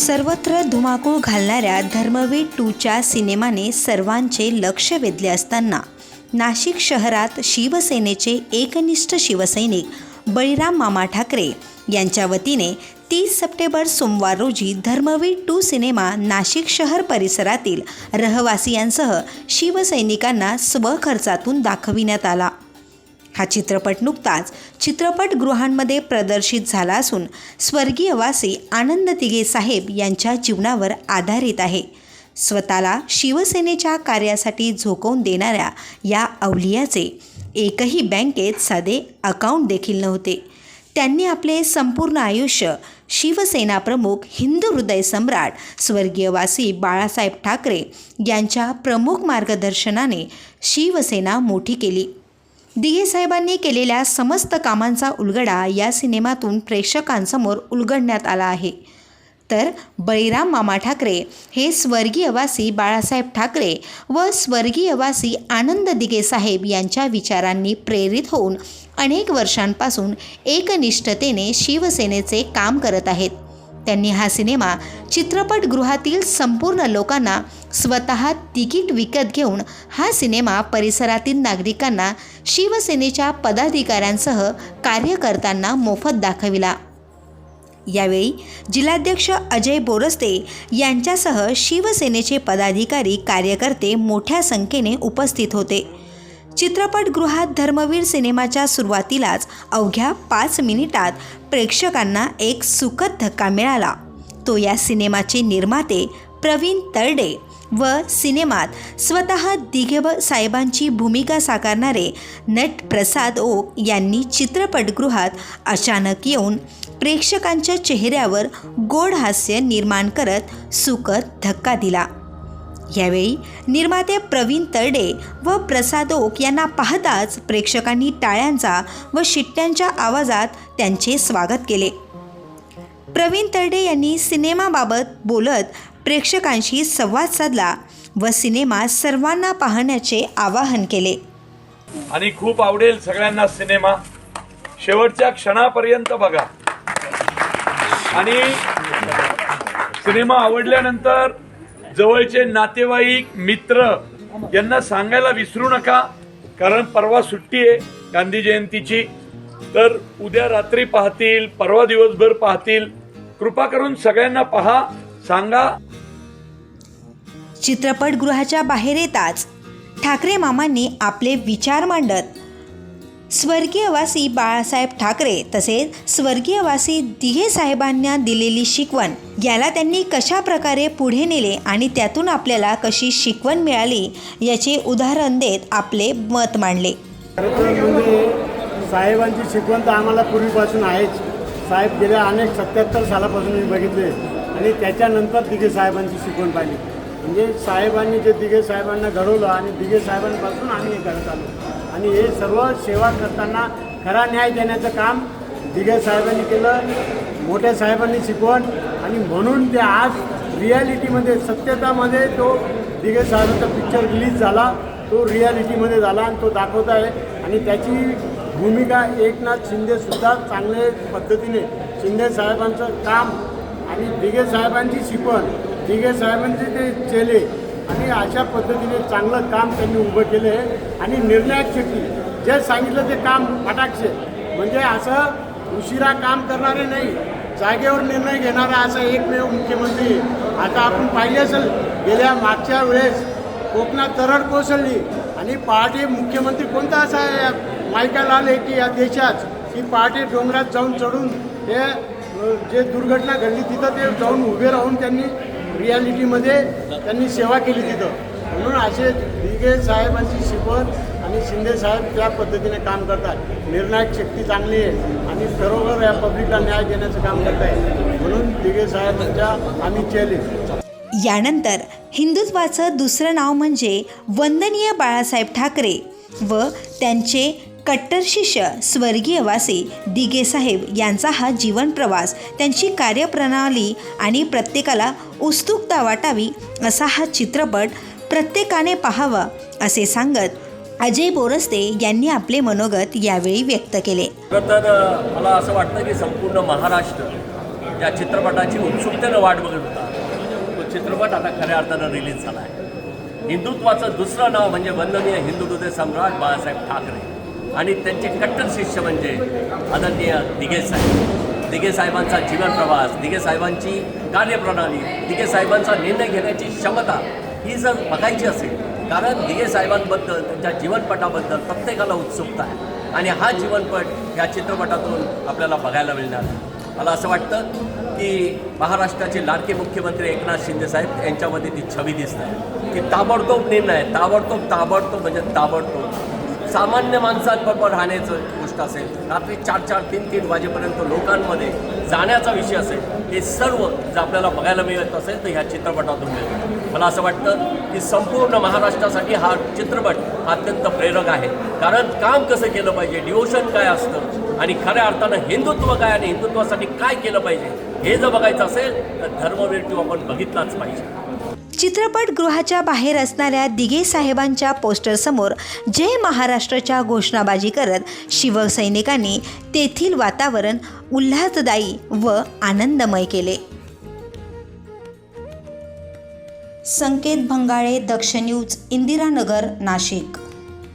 सर्वत्र धुमाकूळ घालणाऱ्या धर्मवीर टूच्या सिनेमाने सर्वांचे लक्ष वेधले असताना नाशिक शहरात शिवसेनेचे एकनिष्ठ शिवसैनिक बळीराम मामा ठाकरे यांच्या वतीने तीस सप्टेंबर सोमवार रोजी धर्मवीर टू सिनेमा नाशिक शहर परिसरातील रहवासियांसह शिवसैनिकांना स्वखर्चातून दाखविण्यात आला. हा चित्रपट नुकताच चित्रपटगृहांमध्ये प्रदर्शित झाला असून स्वर्गीय वासी आनंद तिघे साहेब यांच्या जीवनावर आधारित आहे. स्वतःला शिवसेनेच्या कार्यासाठी झोकवून देणाऱ्या या अवलियाचे एकही बँकेत साधे अकाउंट देखील नव्हते. त्यांनी आपले संपूर्ण आयुष्य शिवसेना प्रमुख हिंदू हृदय सम्राट स्वर्गीय वासी बाळासाहेब ठाकरे यांच्या प्रमुख मार्गदर्शनाने शिवसेना मोठी केली. दिघे साहेबांनी केलेल्या समस्त कामांचा उलगडा या सिनेमातून प्रेक्षकांसमोर उलगडण्यात आला आहे. तर बळीराम मामा ठाकरे हे स्वर्गीयवासी बाळासाहेब ठाकरे व स्वर्गीयवासी आनंद दिघे साहेब यांच्या विचारांनी प्रेरित होऊन अनेक वर्षांपासून एकनिष्ठतेने शिवसेनेचे काम करत आहेत. त्यांनी हा सिनेमा चित्रपटगृहातील संपूर्ण लोकांना स्वतः तिकीट विकत घेऊन हा सिनेमा परिसरातील नागरिकांना शिवसेनेच्या पदाधिकाऱ्यांसह कार्यकर्त्यांना मोफत दाखविला. यावेळी जिल्हाध्यक्ष अजय बोरस्ते यांच्यासह शिवसेनेचे पदाधिकारी कार्यकर्ते मोठ्या संख्येने उपस्थित होते. चित्रपटगृहात धर्मवीर सिनेमाच्या सुरुवातीलाच अवघ्या पाच मिनिटात प्रेक्षकांना एक सुखद धक्का मिळाला. तो या सिनेमाचे निर्माते प्रवीण तरडे व सिनेमात स्वतः दिघेब साहेबांची भूमिका साकारणारे नट प्रसाद ओक यांनी चित्रपटगृहात अचानक येऊन प्रेक्षकांच्या चेहऱ्यावर गोड हास्य निर्माण करत सुखद धक्का दिला. यावेळी निर्माते प्रवीण तरडे व प्रसाद ओक यांना पाहताच प्रेक्षकांनी टाळ्यांचा व शिट्ट्यांच्या आवाजात त्यांचे स्वागत केले. प्रवीण तरडे यांनी सिनेमाबाबत बोलत प्रेक्षकांशी संवाद साधला व सिनेमा सर्वांना पाहण्याचे आवाहन केले. आणि खूप आवडेल सगळ्यांना सिनेमा. शेवटच्या क्षणापर्यंत बघा. आणि सिनेमा आवडल्यानंतर जवळचे नातेवाईक मित्र यांना सांगायला विसरू नका कारण परवा सुट्टी आहे गांधी जयंतीची. तर उद्या रात्री पाहतील परवा दिवसभर पाहतील. कृपा करून सगळ्यांना पहा सांगा. चित्रपटगृहाच्या बाहेर येताच ठाकरे मामांनी आपले विचार मांडत स्वर्गीयवासी बाळासाहेब ठाकरे तसेच स्वर्गीयवासी दिघे साहेबांना दिलेली शिकवण याला त्यांनी कशा प्रकारे पुढे नेले आणि त्यातून आपल्याला कशी शिकवण मिळाली याचे उदाहरण देत आपले मत मांडले. म्हणजे साहेबांची शिकवण तर आम्हाला पूर्वीपासून आहेच. साहेब गेल्या अनेक सत्याहत्तर सालापासून मी बघितले आणि त्याच्यानंतर दिघे साहेबांची शिकवण पाहिली. म्हणजे साहेबांनी जे दिघे साहेबांना घडवलं आणि दिघे साहेबांपासून आम्ही हे करत आलो. आणि हे सर्व सेवा करताना खरा न्याय देण्याचं काम दिगे साहेबांनी केलं मोठ्या साहेबांनी शिकवण आणि म्हणून ते आज रियालिटीमध्ये सत्यतामध्ये तो दिगे साहेबांचा पिक्चर रिलीज झाला. तो रियालिटीमध्ये झाला आणि तो दाखवत आहे. आणि त्याची भूमिका एकनाथ शिंदेसुद्धा चांगल्या पद्धतीने शिंदे साहेबांचं काम आणि दिगे साहेबांची शिकवण दिगे साहेबांचे ते चेले आणि अशा पद्धतीने चांगलं काम त्यांनी उभं केलं आहे आणि निर्णायक शेती जे सांगितलं ते काम फटाक्षे म्हणजे असं उशिरा काम करणारे नाही जागेवर निर्णय घेणारा असा एकमेव मुख्यमंत्री आता आपण पाहिले असेल गेल्या मागच्या वेळेस कोकणात तरड कोसळली. आणि पहाटे मुख्यमंत्री कोणता असा मायकाला आले की या देशात की पहाटे डोंगरात जाऊन चढून ते जे दुर्घटना घडली तिथं ते जाऊन उभे राहून त्यांनी रियालिटीमध्ये त्यांनी सेवा केली तिथं. म्हणून असे दिगे साहेबांची शिकवण आणि शिंदे साहेब त्या पद्धतीने काम करतात. निर्णायक शक्ती चांगली आहे आणि खरोखर या पब्लिकला न्याय देण्याचं काम करत आहे म्हणून दिगे साहेबांच्या आम्ही चेले यानंतर हिंदुत्वाचं दुसरं नाव म्हणजे वंदनीय बाळासाहेब ठाकरे व त्यांचे कट्टर शिष्य स्वर्गीय वासी दिगेसाहेब यांचा हा जीवन प्रवास त्यांची कार्यप्रणाली आणि प्रत्येकाला उत्सुकता वाटावी असा हा चित्रपट प्रत्येकाने पाहावा असे सांगत अजय बोरस्ते यांनी आपले मनोगत यावेळी व्यक्त केले. तर मला असं वाटतं की संपूर्ण महाराष्ट्र या चित्रपटाची उत्सुकतेनं वाट बघत होता. तो चित्रपट आता खऱ्या अर्थानं रिलीज झाला आहे. हिंदुत्वाचं दुसरं नाव म्हणजे वंदनीय हिंदू हृदय सम्राट बाळासाहेब ठाकरे. आणि त्यांचे कट्टर शिष्य म्हणजे आदरणीय दिघे साहेब. दिघे साहेबांचा जीवन प्रवास दिघे साहेबांची कार्यप्रणाली दिघे साहेबांचा निर्णय घेण्याची क्षमता ही जर बघायची असेल कारण दिघे साहेबांबद्दल त्यांच्या जीवनपटाबद्दल प्रत्येकाला उत्सुकता आहे. आणि हा जीवनपट या चित्रपटातून आपल्याला बघायला मिळणार आहे. मला असं वाटतं की महाराष्ट्राचे लाडके मुख्यमंत्री एकनाथ शिंदे साहेब यांच्यामध्ये ती छवी दिसत आहे. की ताबडतोब निर्णय ताबडतोब ताबडतोब म्हणजे ताबडतोब. सामान्य माणसांबरोबर राहण्याचं गोष्ट असेल. रात्री चार चार तीन तीन वाजेपर्यंत लोकांमध्ये जाण्याचा विषय असेल हे सर्व जर आपल्याला बघायला मिळत असेल तर ह्या चित्रपटातून मिळतं मला असं वाटतं की संपूर्ण महाराष्ट्रासाठी हा चित्रपट अत्यंत प्रेरक आहे. कारण काम कसं केलं पाहिजे डिवोशन काय असतं आणि खऱ्या अर्थानं हिंदुत्व काय आणि हिंदुत्वासाठी काय केलं पाहिजे हे जर बघायचं असेल तर धर्मवीर टू आपण बघितलाच पाहिजे. चित्रपटगृहाच्या बाहेर असणाऱ्या दिघे साहेबांच्या पोस्टरसमोर जय महाराष्ट्राच्या घोषणाबाजी करत शिवसैनिकांनी तेथील वातावरण उल्हासदायी व आनंदमय केले. संकेत भंगाळे दक्ष न्यूज इंदिरानगर नाशिक.